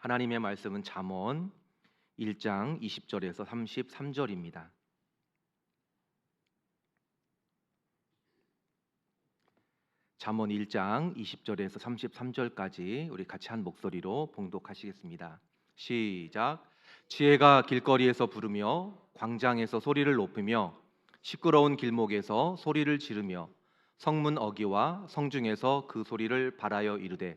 하나님의 말씀은 잠언 1장 20절에서 33절입니다. 잠언 1장 20절에서 33절까지 우리 같이 한 목소리로 봉독하시겠습니다. 시작. 지혜가 길거리에서 부르며 광장에서 소리를 높이며 시끄러운 길목에서 소리를 지르며 성문 어기와 성중에서 그 소리를 발하여 이르되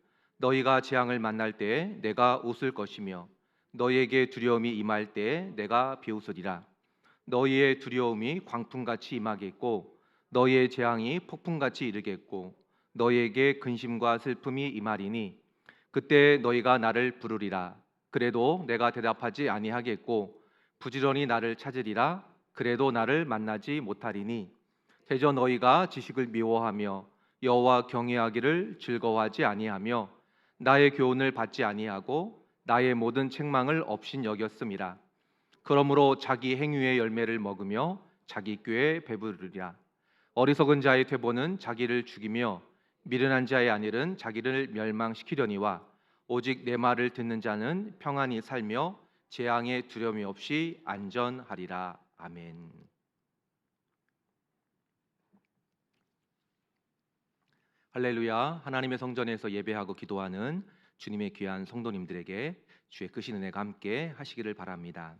너희가 재앙을 만날 때에 내가 웃을 것이며 너희에게 두려움이 임할 때에 내가 비웃으리라. 너희의 두려움이 광풍같이 임하겠고 너희의 재앙이 폭풍같이 이르겠고 너희에게 근심과 슬픔이 임하리니 그때 너희가 나를 부르리라. 그래도 내가 대답하지 아니하겠고 부지런히 나를 찾으리라. 그래도 나를 만나지 못하리니 대저 너희가 지식을 미워하며 여호와 경외하기를 즐거워하지 아니하며 나의 교훈을 받지 아니하고 나의 모든 책망을 없인 여겼음이라 그러므로 자기 행위의 열매를 먹으며 자기 꾀에 배부르리라. 어리석은 자의 퇴보는 자기를 죽이며 미련한 자의 안일은 자기를 멸망시키려니와 오직 내 말을 듣는 자는 평안히 살며 재앙의 두려움이 없이 안전하리라. 아멘. 할렐루야. 하나님의 성전에서 예배하고 기도하는 주님의 귀한 성도님들에게 주의 크신 은혜가 함께 하시기를 바랍니다.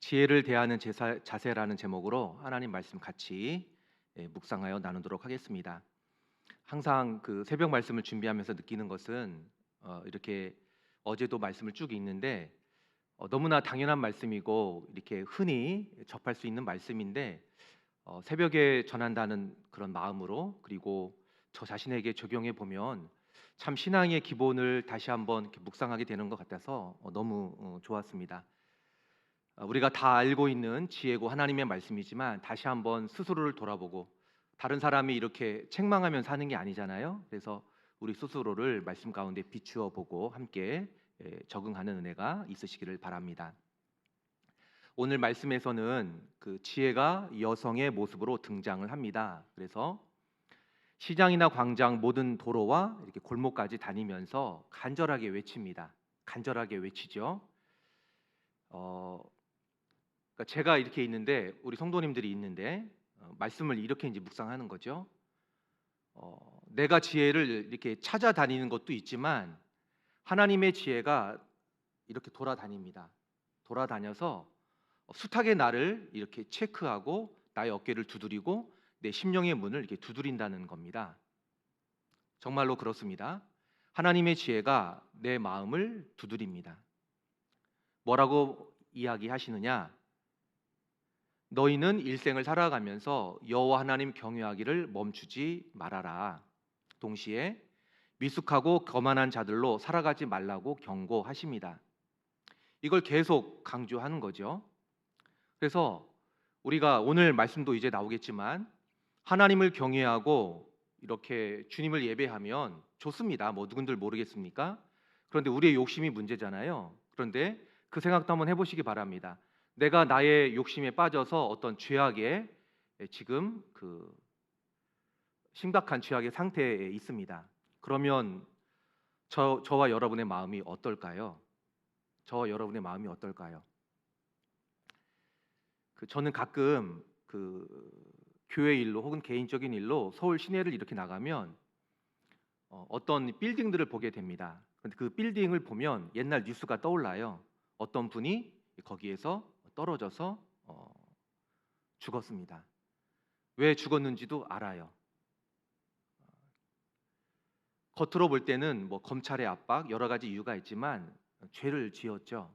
지혜를 대하는 제사, 자세라는 제목으로 하나님 말씀 같이 예, 묵상하여 나누도록 하겠습니다. 항상 그 새벽 말씀을 준비하면서 느끼는 것은 어, 이렇게 어제도 말씀을 쭉 읽는데 어, 너무나 당연한 말씀이고 이렇게 흔히 접할 수 있는 말씀인데 어, 새벽에 전한다는 그런 마음으로 그리고 저 자신에게 적용해 보면 참 신앙의 기본을 다시 한번 묵상하게 되는 것 같아서 어, 너무 어, 좋았습니다. 어, 우리가 다 알고 있는 지혜고 하나님의 말씀이지만 다시 한번 스스로를 돌아보고 다른 사람이 이렇게 책망하면 사는 게 아니잖아요. 그래서 우리 스스로를 말씀 가운데 비추어 보고 함께 예, 적응하는 은혜가 있으시기를 바랍니다. 오늘 말씀에서는 그 지혜가 여성의 모습으로 등장을 합니다. 그래서 시장이나 광장 모든 도로와 이렇게 골목까지 다니면서 간절하게 외칩니다. 간절하게 외치죠. 어, 그러니까 제가 이렇게 있는데 우리 성도님들이 있는데 어, 말씀을 이렇게 이제 묵상하는 거죠. 어, 내가 지혜를 이렇게 찾아다니는 것도 있지만 하나님의 지혜가 이렇게 돌아다닙니다. 돌아다녀서 숱하게 나를 이렇게 체크하고 나의 어깨를 두드리고 내 심령의 문을 이렇게 두드린다는 겁니다. 정말로 그렇습니다. 하나님의 지혜가 내 마음을 두드립니다. 뭐라고 이야기하시느냐? 너희는 일생을 살아가면서 여호와 하나님 경외하기를 멈추지 말아라. 동시에 미숙하고 거만한 자들로 살아가지 말라고 경고하십니다. 이걸 계속 강조하는 거죠. 그래서 우리가 오늘 말씀도 이제 나오겠지만 하나님을 경외하고 이렇게 주님을 예배하면 좋습니다. 뭐 누군들 모르겠습니까? 그런데 우리의 욕심이 문제잖아요. 그런데 그 생각도 한번 해보시기 바랍니다. 내가 나의 욕심에 빠져서 어떤 죄악에 지금 그 심각한 죄악의 상태에 있습니다. 그러면 저, 저와 여러분의 마음이 어떨까요? 저와 여러분의 마음이 어떨까요? 그 저는 가끔 그 교회 일로 혹은 개인적인 일로 서울 시내를 이렇게 나가면 어, 어떤 빌딩들을 보게 됩니다. 그런데 그 빌딩을 보면 옛날 뉴스가 떠올라요. 어떤 분이 거기에서 떨어져서 어, 죽었습니다. 왜 죽었는지도 알아요. 겉으로 볼 때는 뭐 검찰의 압박 여러 가지 이유가 있지만 죄를 지었죠.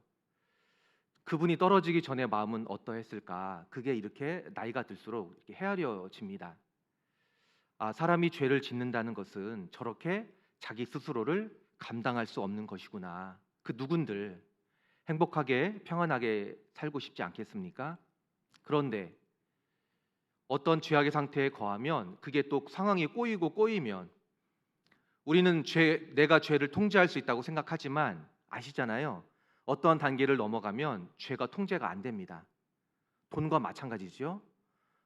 그분이 떨어지기 전에 마음은 어떠했을까? 그게 이렇게 나이가 들수록 이렇게 헤아려집니다. 아, 사람이 죄를 짓는다는 것은 저렇게 자기 스스로를 감당할 수 없는 것이구나. 그 누군들 행복하게 평안하게 살고 싶지 않겠습니까? 그런데 어떤 죄악의 상태에 거하면 그게 또 상황이 꼬이고 꼬이면 우리는 죄 내가 죄를 통제할 수 있다고 생각하지만 아시잖아요. 어떠한 단계를 넘어가면 죄가 통제가 안 됩니다. 돈과 마찬가지죠.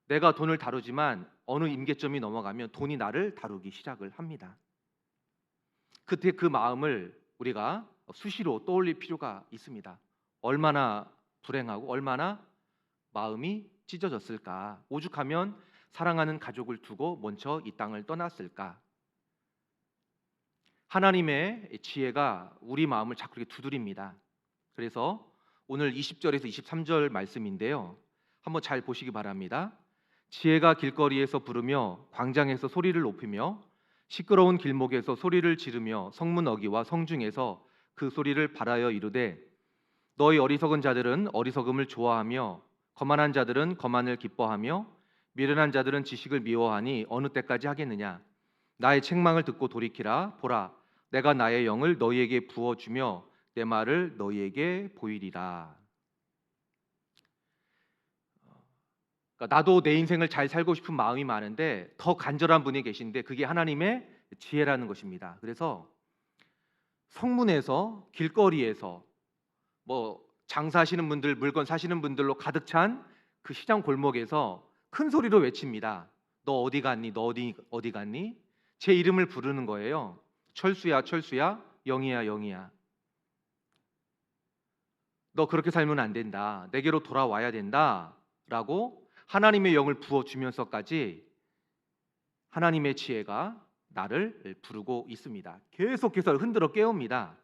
내가 돈을 다루지만 어느 임계점이 넘어가면 돈이 나를 다루기 시작을 합니다. 그때 그 마음을 우리가 수시로 떠올릴 필요가 있습니다. 얼마나 불행하고 얼마나 마음이 찢어졌을까? 오죽하면 사랑하는 가족을 두고 먼저 이 땅을 떠났을까? 하나님의 지혜가 우리 마음을 자꾸 이렇게 두드립니다. 그래서 오늘 20절에서 23절 말씀인데요. 한번 잘 보시기 바랍니다. 지혜가 길거리에서 부르며 광장에서 소리를 높이며 시끄러운 길목에서 소리를 지르며 성문 어기와 성중에서 그 소리를 발하여 이르되 너희 어리석은 자들은 어리석음을 좋아하며 거만한 자들은 거만을 기뻐하며 미련한 자들은 지식을 미워하니 어느 때까지 하겠느냐 나의 책망을 듣고 돌이키라 보라 내가 나의 영을 너희에게 부어 주며 내 말을 너희에게 보이리라 그러니까 나도 내 인생을 잘 살고 싶은 마음이 많은데 더 간절한 분이 계신데 그게 하나님의 지혜라는 것입니다. 그래서 성문에서 길거리에서 뭐 장사하시는 분들 물건 사시는 분들로 가득 찬 그 시장 골목에서 큰 소리로 외칩니다. 너 어디 갔니? 너 어디 어디 갔니? 제 이름을 부르는 거예요. 철수야, 철수야, 영이야, 영이야. 너 그렇게 살면 안 된다. 내게로 돌아와야 된다라고 하나님의 영을 부어 주면서까지 하나님의 지혜가 나를 부르고 있습니다. 계속해서 흔들어 깨웁니다.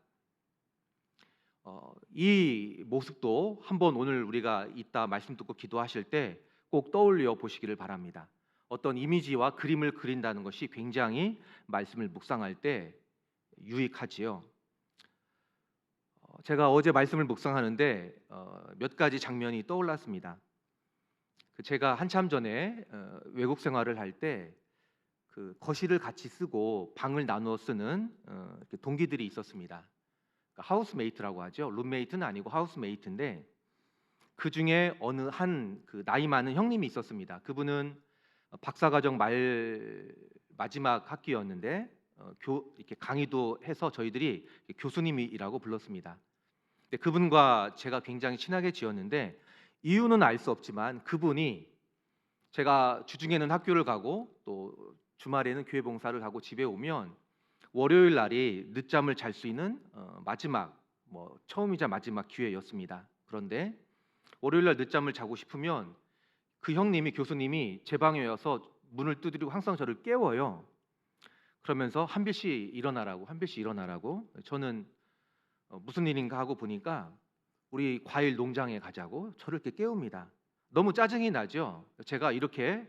어, 이 모습도 한번 오늘 우리가 이따 말씀 듣고 기도하실 때 꼭 떠올려 보시기를 바랍니다. 어떤 이미지와 그림을 그린다는 것이 굉장히 말씀을 묵상할 때 유익하지요. 어, 제가 어제 말씀을 묵상하는데 어, 몇 가지 장면이 떠올랐습니다. 그 제가 한참 전에 어, 외국 생활을 할 때 그 거실을 같이 쓰고 방을 나누어 쓰는 어, 동기들이 있었습니다. 그러니까 하우스메이트라고 하죠. 룸메이트는 아니고 하우스메이트인데 그 중에 어느 한 그 나이 많은 형님이 있었습니다. 그분은 박사과정 말 마지막 학기였는데 어, 교 이렇게 강의도 해서 저희들이 교수님이라고 불렀습니다. 근데 그분과 제가 굉장히 친하게 지었는데 이유는 알 수 없지만 그분이 제가 주중에는 학교를 가고 또 주말에는 교회 봉사를 하고 집에 오면 월요일 날이 늦잠을 잘 수 있는 어, 마지막 뭐 처음이자 마지막 기회였습니다. 그런데 월요일 날 늦잠을 자고 싶으면 그 형님이 교수님이 제 방에 와서 문을 두드리고 항상 저를 깨워요. 그러면서 한별 씨 일어나라고 한별 씨 일어나라고 저는 어, 무슨 일인가 하고 보니까 우리 과일 농장에 가자고 저를 이렇게 깨웁니다. 너무 짜증이 나죠. 제가 이렇게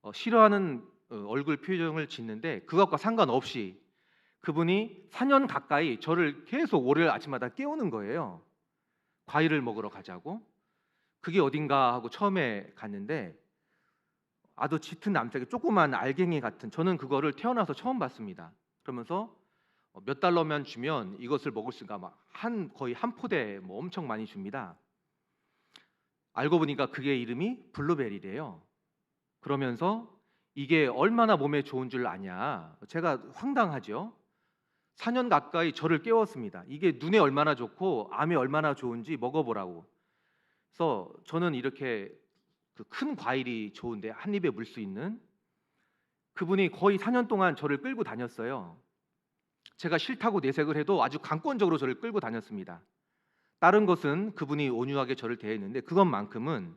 어, 싫어하는 어, 얼굴 표정을 짓는데 그것과 상관없이 그분이 4년 가까이 저를 계속 월요일 아침마다 깨우는 거예요. 과일을 먹으러 가자고. 그게 어딘가 하고 처음에 갔는데 아주 짙은 남색의 조그만 알갱이 같은 저는 그거를 태어나서 처음 봤습니다. 그러면서 어, 몇 달러면 주면 이것을 먹을 수가 막한 거의 한 포대 뭐 엄청 많이 줍니다. 알고 보니까 그게 이름이 블루베리래요. 그러면서 이게 얼마나 몸에 좋은 줄 아냐. 제가 황당하죠. 4년 가까이 저를 깨웠습니다. 이게 눈에 얼마나 좋고 암에 얼마나 좋은지 먹어보라고. 그래서 저는 이렇게 그 큰 과일이 좋은데 한 입에 물 수 있는 그분이 거의 4년 동안 저를 끌고 다녔어요. 제가 싫다고 내색을 해도 아주 강권적으로 저를 끌고 다녔습니다. 다른 것은 그분이 온유하게 저를 대했는데 그것만큼은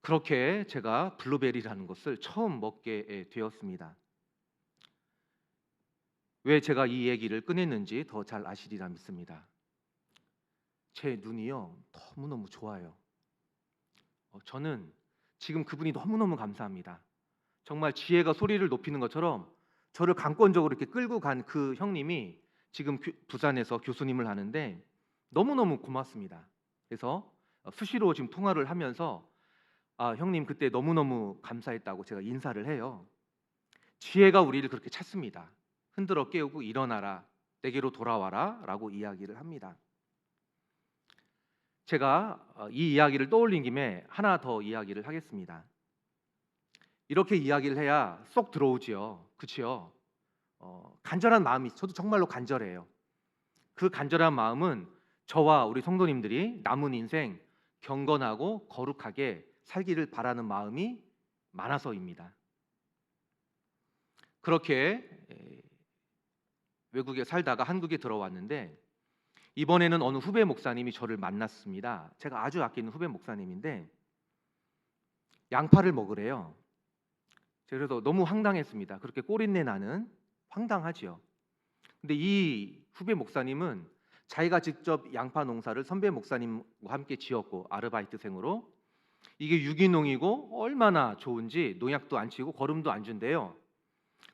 그렇게 제가 블루베리라는 것을 처음 먹게 되었습니다. 왜 제가 이 얘기를 꺼냈는지 더 잘 아시리라 믿습니다. 제 눈이요 너무너무 좋아요. 어, 저는 지금 그분이 너무너무 감사합니다. 정말 지혜가 소리를 높이는 것처럼 저를 강권적으로 이렇게 끌고 간 그 형님이 지금 교- 부산에서 교수님을 하는데 너무너무 고맙습니다. 그래서 어, 수시로 지금 통화를 하면서 아, 형님 그때 너무너무 감사했다고 제가 인사를 해요. 지혜가 우리를 그렇게 찾습니다. 흔들어 깨우고 일어나라. 내게로 돌아와라라고 이야기를 합니다. 제가 어, 이 이야기를 떠올린 김에 하나 더 이야기를 하겠습니다. 이렇게 이야기를 해야 쏙 들어오지요. 그렇지요? 어, 간절한 마음이 저도 정말로 간절해요. 그 간절한 마음은 저와 우리 성도님들이 남은 인생 경건하고 거룩하게 살기를 바라는 마음이 많아서입니다. 그렇게 에, 외국에 살다가 한국에 들어왔는데 이번에는 어느 후배 목사님이 저를 만났습니다. 제가 아주 아끼는 후배 목사님인데 양파를 먹으래요. 그래서 너무 황당했습니다. 그렇게 꼬린내 나는 황당하지요. 근데 이 후배 목사님은 자기가 직접 양파 농사를 선배 목사님과 함께 지었고 아르바이트생으로 이게 유기농이고 얼마나 좋은지 농약도 안 치고 거름도 안 준대요.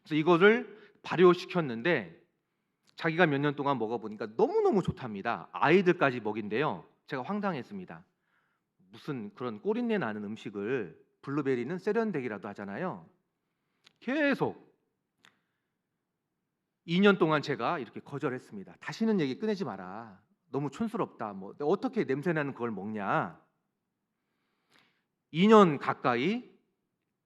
그래서 이거를 발효시켰는데 자기가 몇 년 동안 먹어보니까 너무너무 좋답니다. 아이들까지 먹인데요. 제가 황당했습니다. 무슨 그런 꼬린내 나는 음식을 블루베리는 세련되기라도 하잖아요. 계속 2년 동안 제가 이렇게 거절했습니다. 다시는 얘기 꺼내지 마라. 너무 촌스럽다. 뭐 어떻게 냄새 나는 그걸 먹냐? 2년 가까이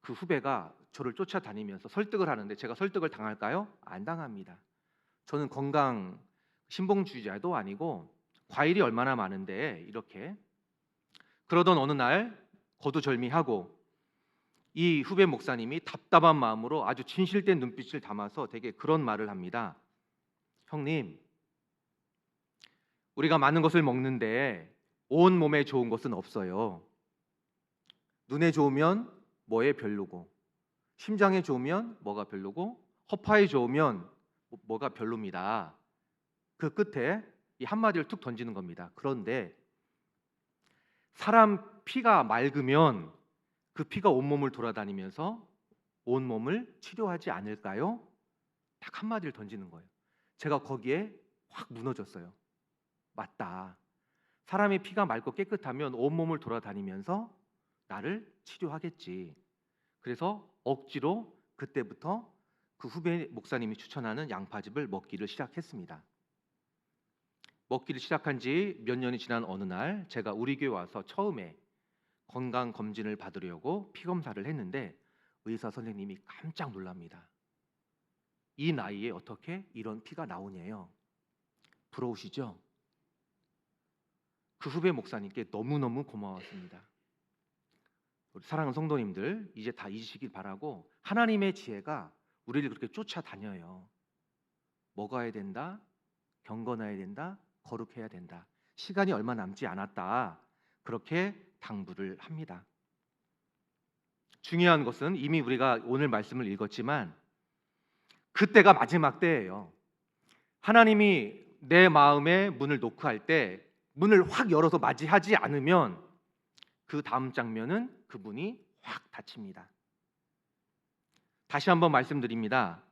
그 후배가 저를 쫓아다니면서 설득을 하는데 제가 설득을 당할까요? 안 당합니다. 저는 건강 신봉주의자도 아니고 과일이 얼마나 많은데 이렇게 그러던 어느 날 거두절미하고 이 후배 목사님이 답답한 마음으로 아주 진실된 눈빛을 담아서 되게 그런 말을 합니다. 형님, 우리가 많은 것을 먹는데 온 몸에 좋은 것은 없어요. 눈에 좋으면 뭐에 별로고, 심장에 좋으면 뭐가 별로고, 허파에 좋으면 뭐- 뭐가 별로입니다. 그 끝에 이 한마디를 툭 던지는 겁니다. 그런데 사람 피가 맑으면 그 피가 온몸을 돌아다니면서 온몸을 치료하지 않을까요? 딱 한마디를 던지는 거예요. 제가 거기에 확 무너졌어요. 맞다. 사람의 피가 맑고 깨끗하면 온몸을 돌아다니면서 나를 치료하겠지. 그래서 억지로 그때부터 그 후배 목사님이 추천하는 양파즙을 먹기를 시작했습니다. 먹기를 시작한 지 몇 년이 지난 어느 날 제가 우리 교회 와서 처음에 건강 검진을 받으려고 피 검사를 했는데 의사 선생님이 깜짝 놀랍니다. 이 나이에 어떻게 이런 피가 나오냐요? 부러우시죠? 그 후배 목사님께 너무너무 고마웠습니다. 우리 사랑하는 성도님들 이제 다 잊으시길 바라고 하나님의 지혜가 우리를 그렇게 쫓아다녀요. 먹어야 된다, 경건해야 된다, 거룩해야 된다. 시간이 얼마 남지 않았다. 그렇게 당부를 합니다. 중요한 것은 이미 우리가 오늘 말씀을 읽었지만 그때가 마지막 때예요. 하나님이 내 마음에 문을 놓고 할 때 문을 확 열어서 맞이하지 않으면 그 다음 장면은 그 문이 확 닫힙니다. 다시 한번 말씀드립니다.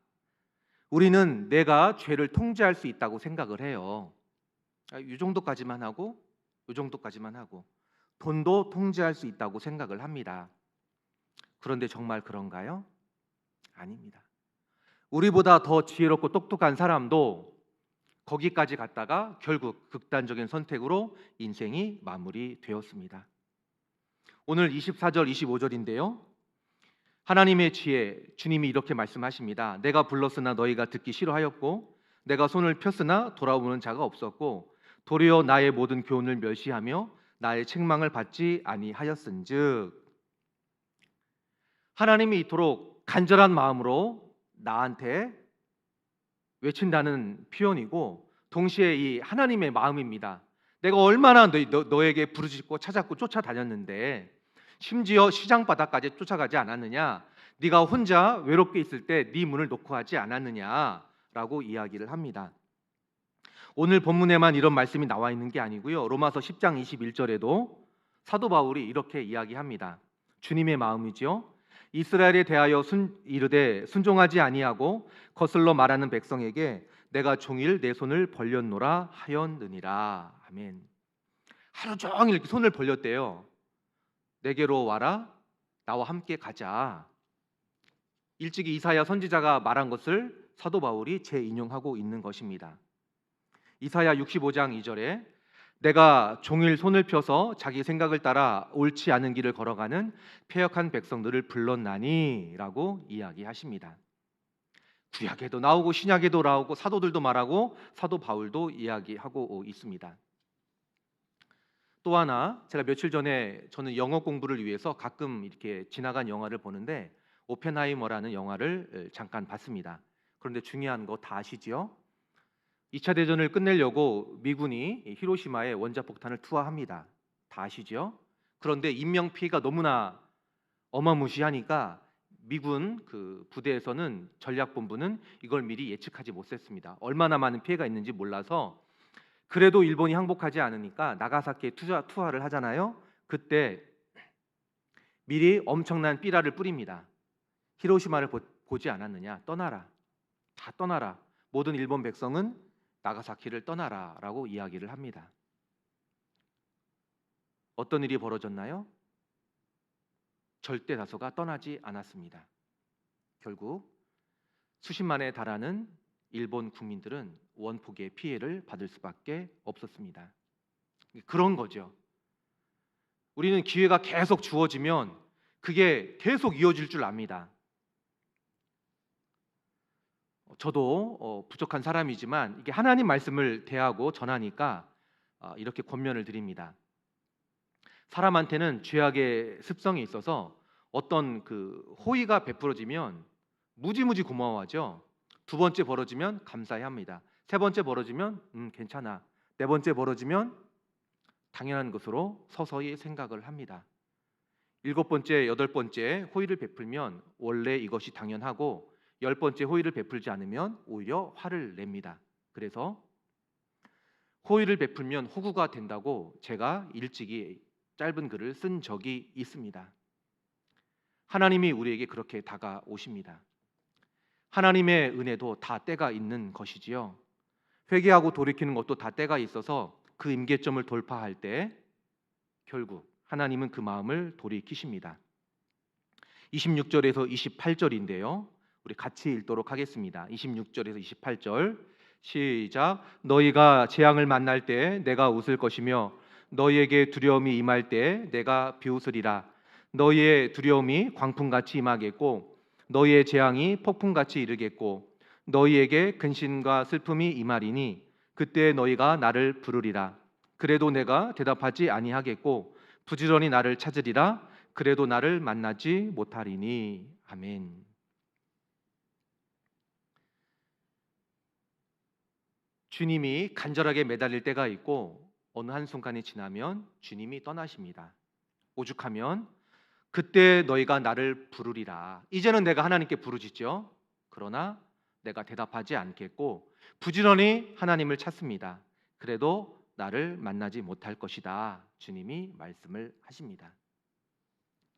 우리는 내가 죄를 통제할 수 있다고 생각을 해요. 아, 이 정도까지만 하고, 이 정도까지만 하고, 돈도 통제할 수 있다고 생각을 합니다. 그런데 정말 그런가요? 아닙니다. 우리보다 더 지혜롭고 똑똑한 사람도 거기까지 갔다가 결국 극단적인 선택으로 인생이 마무리되었습니다. 오늘 24절, 25절인데요. 하나님의 지혜, 주님이 이렇게 말씀하십니다. 내가 불렀으나 너희가 듣기 싫어하였고, 내가 손을 폈으나 돌아오는 자가 없었고, 도리어 나의 모든 교훈을 멸시하며 나의 책망을 받지 아니하였은즉 하나님이 이토록 간절한 마음으로 나한테 외친다는 표현이고 동시에 이 하나님의 마음입니다. 내가 얼마나 너, 너, 에게 부르짖고 찾았고 쫓아다녔는데 심지어 시장 바닥까지 쫓아가지 않았느냐? 네가 혼자 외롭게 있을 때 네 문을 놓고 하지 않았느냐라고 이야기를 합니다. 오늘 본문에만 이런 말씀이 나와 있는 게 아니고요. 로마서 10장 21절에도 사도 바울이 이렇게 이야기합니다. 주님의 마음이지요. 이스라엘에 대하여 순, 이르되 순종하지 아니하고 거슬러 말하는 백성에게 내가 종일 내 손을 벌렸노라 하였느니라. 아멘. 하루 종일 이렇게 손을 벌렸대요. 내게로 와라. 나와 함께 가자. 일찍이 이사야 선지자가 말한 것을 사도 바울이 재인용하고 있는 것입니다. 이사야 65장 2절에 내가 종일 손을 펴서 자기 생각을 따라 옳지 않은 길을 걸어가는 폐역한 백성들을 불렀나니라고 이야기하십니다. 구약에도 나오고 신약에도 나오고 사도들도 말하고 사도 바울도 이야기하고 있습니다. 또 하나 제가 며칠 전에 저는 영어 공부를 위해서 가끔 이렇게 지나간 영화를 보는데 오펜하이머라는 영화를 잠깐 봤습니다. 그런데 중요한 거 다 아시지요? 2차 대전을 끝내려고 미군이 히로시마에 원자 폭탄을 투하합니다. 다 아시죠? 그런데 인명 피해가 너무나 어마무시하니까 미군 그 부대에서는 전략본부는 이걸 미리 예측하지 못했습니다. 얼마나 많은 피해가 있는지 몰라서 그래도 일본이 항복하지 않으니까 나가사키에 투자 투하를 하잖아요. 그때 미리 엄청난 삐라를 뿌립니다. 히로시마를 보, 보지 않았느냐? 떠나라. 다 떠나라. 모든 일본 백성은 나가사키를 떠나라라고 이야기를 합니다. 어떤 일이 벌어졌나요? 절대 다수가 떠나지 않았습니다. 결국 수십만에 달하는 일본 국민들은 원폭의 피해를 받을 수밖에 없었습니다. 그런 거죠. 우리는 기회가 계속 주어지면 그게 계속 이어질 줄 압니다. 저도 어, 부족한 사람이지만 이게 하나님 말씀을 대하고 전하니까 어, 이렇게 권면을 드립니다. 사람한테는 죄악의 습성이 있어서 어떤 그 호의가 베풀어지면 무지무지 고마워하죠. 두 번째 벌어지면 감사해 합니다. 세 번째 벌어지면 음 괜찮아. 네 번째 벌어지면 당연한 것으로 서서히 생각을 합니다. 일곱 번째, 여덟 번째 호의를 베풀면 원래 이것이 당연하고 열 번째 호의를 베풀지 않으면 오히려 화를 냅니다. 그래서 호의를 베풀면 호구가 된다고 제가 일찍이 짧은 글을 쓴 적이 있습니다. 하나님이 우리에게 그렇게 다가오십니다. 하나님의 은혜도 다 때가 있는 것이지요. 회개하고 돌이키는 것도 다 때가 있어서 그 임계점을 돌파할 때 결국 하나님은 그 마음을 돌이키십니다. 26절에서 28절인데요. 우리 같이 읽도록 하겠습니다. 26절에서 28절. 시작. 너희가 재앙을 만날 때 내가 웃을 것이며 너희에게 두려움이 임할 때 내가 비웃으리라. 너희의 두려움이 광풍같이 임하겠고 너희의 재앙이 폭풍같이 이르겠고 너희에게 근심과 슬픔이 임하리니 그때 너희가 나를 부르리라. 그래도 내가 대답하지 아니하겠고 부지런히 나를 찾으리라. 그래도 나를 만나지 못하리니. 아멘. 주님이 간절하게 매달릴 때가 있고 어느 한순간이 지나면 주님이 떠나십니다. 오죽하면 그때 너희가 나를 부르리라. 이제는 내가 하나님께 부르짖죠. 그러나 내가 대답하지 않겠고 부지런히 하나님을 찾습니다. 그래도 나를 만나지 못할 것이다. 주님이 말씀을 하십니다.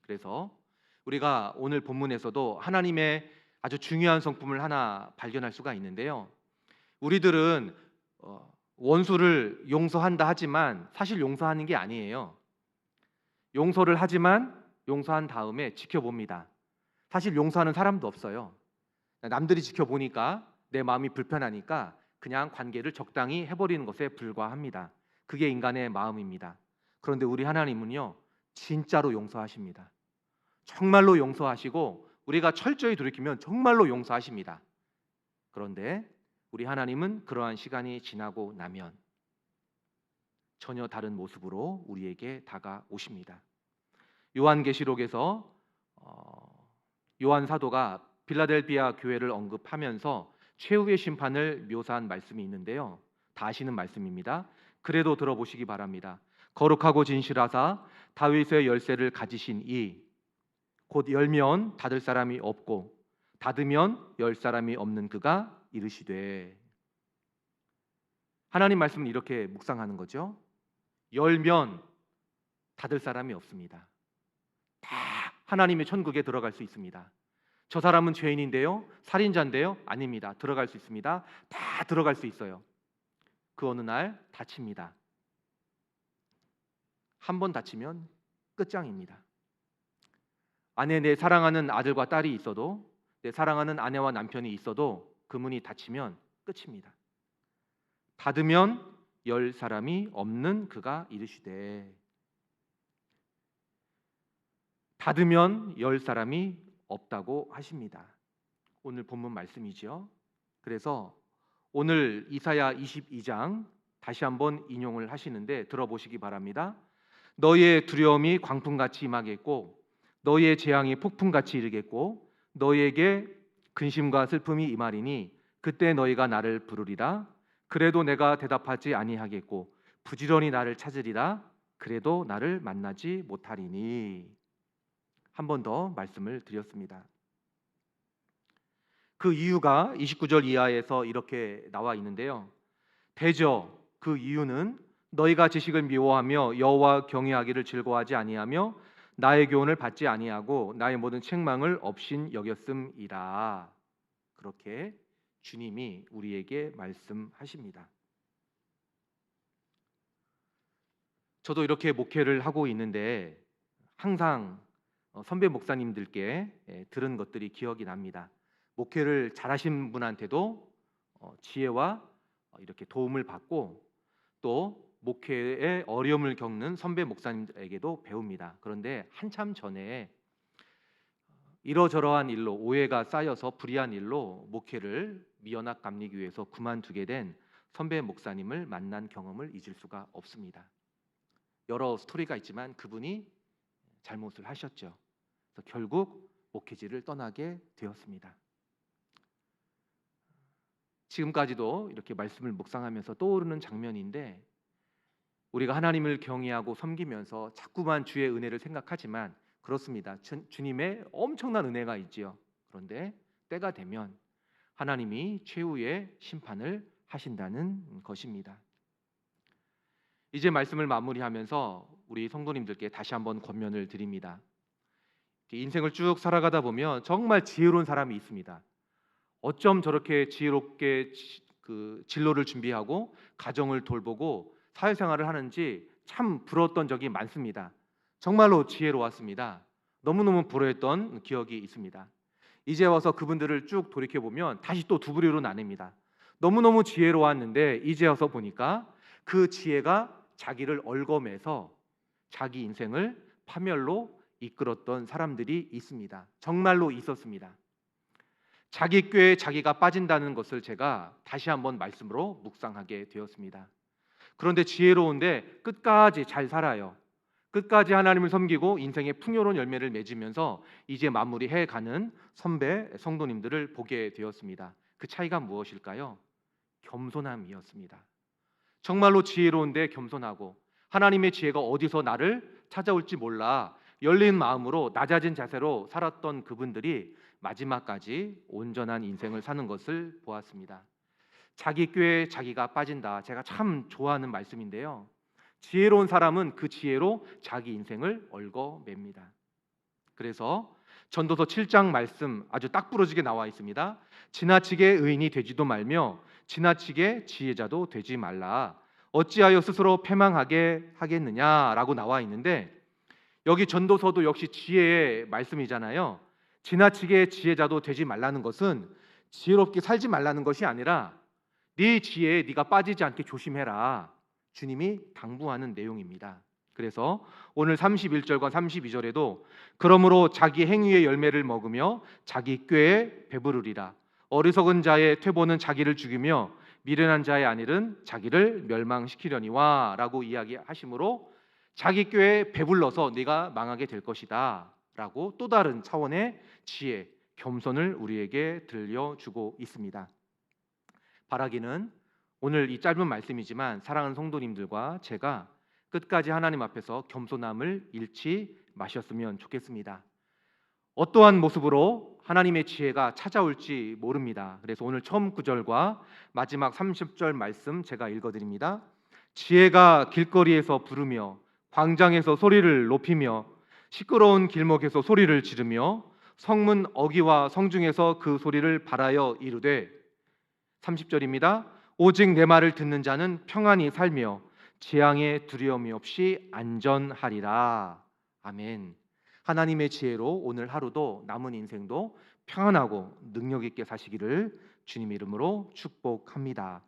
그래서 우리가 오늘 본문에서도 하나님의 아주 중요한 성품을 하나 발견할 수가 있는데요. 우리들은 어, 원수를 용서한다 하지만 사실 용서하는 게 아니에요. 용서를 하지만 용서한 다음에 지켜봅니다. 사실 용서하는 사람도 없어요. 남들이 지켜보니까 내 마음이 불편하니까 그냥 관계를 적당히 해버리는 것에 불과합니다. 그게 인간의 마음입니다. 그런데 우리 하나님은요, 진짜로 용서하십니다. 정말로 용서하시고 우리가 철저히 돌이키면 정말로 용서하십니다. 그런데 우리 하나님은 그러한 시간이 지나고 나면 전혀 다른 모습으로 우리에게 다가오십니다. 요한계시록에서 어, 요한 사도가 빌라델비아 교회를 언급하면서 최후의 심판을 묘사한 말씀이 있는데요. 다 아시는 말씀입니다. 그래도 들어보시기 바랍니다. 거룩하고 진실하사 다윗의 열쇠를 가지신 이 곧 열면 닫을 사람이 없고 닫으면 열 사람이 없는 그가 이르시되 하나님 말씀은 이렇게 묵상하는 거죠. 열면 닫을 사람이 없습니다. 다 하나님의 천국에 들어갈 수 있습니다. 저 사람은 죄인인데요, 살인자인데요, 아닙니다. 들어갈 수 있습니다. 다 들어갈 수 있어요. 그 어느 날 다칩니다. 한 번 다치면 끝장입니다. 안에 내 사랑하는 아들과 딸이 있어도 내 사랑하는 아내와 남편이 있어도 그 문이 닫히면 끝입니다. 닫으면 열 사람이 없는 그가 이르시되 닫으면 열 사람이 없다고 하십니다. 오늘 본문 말씀이지요. 그래서 오늘 이사야 22장 다시 한번 인용을 하시는데 들어보시기 바랍니다. 너희의 두려움이 광풍같이 임하겠고 너희의 재앙이 폭풍같이 이르겠고 너희에게 근심과 슬픔이 임하리니 그때 너희가 나를 부르리라 그래도 내가 대답하지 아니하겠고 부지런히 나를 찾으리라 그래도 나를 만나지 못하리니 한 번 더 말씀을 드렸습니다. 그 이유가 29절 이하에서 이렇게 나와 있는데요. 대저 그 이유는 너희가 지식을 미워하며 여호와 경외하기를 즐거워하지 아니하며 나의 교훈을 받지 아니하고 나의 모든 책망을 없인 여겼음이라. 그렇게 주님이 우리에게 말씀하십니다. 저도 이렇게 목회를 하고 있는데 항상 어, 선배 목사님들께 예, 들은 것들이 기억이 납니다. 목회를 잘하신 분한테도 어, 지혜와 어, 이렇게 도움을 받고 또 목회에 어려움을 겪는 선배 목사님에게도 배웁니다. 그런데 한참 전에 이러저러한 일로 오해가 쌓여서 불의한 일로 목회를 미연학 감리기 위해서 그만두게 된 선배 목사님을 만난 경험을 잊을 수가 없습니다. 여러 스토리가 있지만 그분이 잘못을 하셨죠. 그래서 결국 목회지를 떠나게 되었습니다. 지금까지도 이렇게 말씀을 묵상하면서 떠오르는 장면인데 우리가 하나님을 경외하고 섬기면서 자꾸만 주의 은혜를 생각하지만 그렇습니다. 주, 주님의 엄청난 은혜가 있지요. 그런데 때가 되면 하나님이 최후의 심판을 하신다는 것입니다. 이제 말씀을 마무리하면서 우리 성도님들께 다시 한번 권면을 드립니다. 인생을 쭉 살아가다 보면 정말 지혜로운 사람이 있습니다. 어쩜 저렇게 지혜롭게 그 진로를 준비하고 가정을 돌보고 사회생활을 하는지 참 부러웠던 적이 많습니다. 정말로 지혜로웠습니다. 너무너무 부러웠던 기억이 있습니다. 이제 와서 그분들을 쭉 돌이켜 보면 다시 또 두 부류로 나뉩니다. 너무너무 지혜로웠는데 이제 와서 보니까 그 지혜가 자기를 얽어매서 자기 인생을 파멸로 이끌었던 사람들이 있습니다. 정말로 있었습니다. 자기 꾀에 자기가 빠진다는 것을 제가 다시 한번 말씀으로 묵상하게 되었습니다. 그런데 지혜로운데 끝까지 잘 살아요. 끝까지 하나님을 섬기고 인생의 풍요로운 열매를 맺으면서 이제 마무리해 가는 선배 성도님들을 보게 되었습니다. 그 차이가 무엇일까요? 겸손함이었습니다. 정말로 지혜로운데 겸손하고 하나님의 지혜가 어디서 나를 찾아올지 몰라 열린 마음으로 낮아진 자세로 살았던 그분들이 마지막까지 온전한 인생을 사는 것을 보았습니다. 자기 꾀에 자기가 빠진다. 제가 참 좋아하는 말씀인데요. 지혜로운 사람은 그 지혜로 자기 인생을 얽어맵니다. 그래서 전도서 7장 말씀 아주 딱 부러지게 나와 있습니다. 지나치게 의인이 되지도 말며 지나치게 지혜자도 되지 말라. 어찌하여 스스로 패망하게 하겠느냐라고 나와 있는데 여기 전도서도 역시 지혜의 말씀이잖아요. 지나치게 지혜자도 되지 말라는 것은 지혜롭게 살지 말라는 것이 아니라 네 지혜에 네가 빠지지 않게 조심해라. 주님이 당부하는 내용입니다. 그래서 오늘 31절과 32절에도 그러므로 자기 행위의 열매를 먹으며 자기 꾀에 배부르리라. 어리석은 자의 퇴보는 자기를 죽이며 미련한 자의 안일은 자기를 멸망시키려니와라고 이야기하시므로 자기 꾀에 배불러서 네가 망하게 될 것이다라고 또 다른 차원의 지혜, 겸손을 우리에게 들려주고 있습니다. 바라기는 오늘 이 짧은 말씀이지만 사랑하는 성도님들과 제가 끝까지 하나님 앞에서 겸손함을 잃지 마셨으면 좋겠습니다. 어떠한 모습으로 하나님의 지혜가 찾아올지 모릅니다. 그래서 오늘 처음 구절과 마지막 30절 말씀 제가 읽어 드립니다. 지혜가 길거리에서 부르며 광장에서 소리를 높이며 시끄러운 길목에서 소리를 지르며 성문 어기와 성중에서 그 소리를 발하여 이르되 30절입니다. 오직 내 말을 듣는 자는 평안히 살며 재앙의 두려움이 없이 안전하리라. 아멘. 하나님의 지혜로 오늘 하루도 남은 인생도 평안하고 능력 있게 사시기를 주님 이름으로 축복합니다.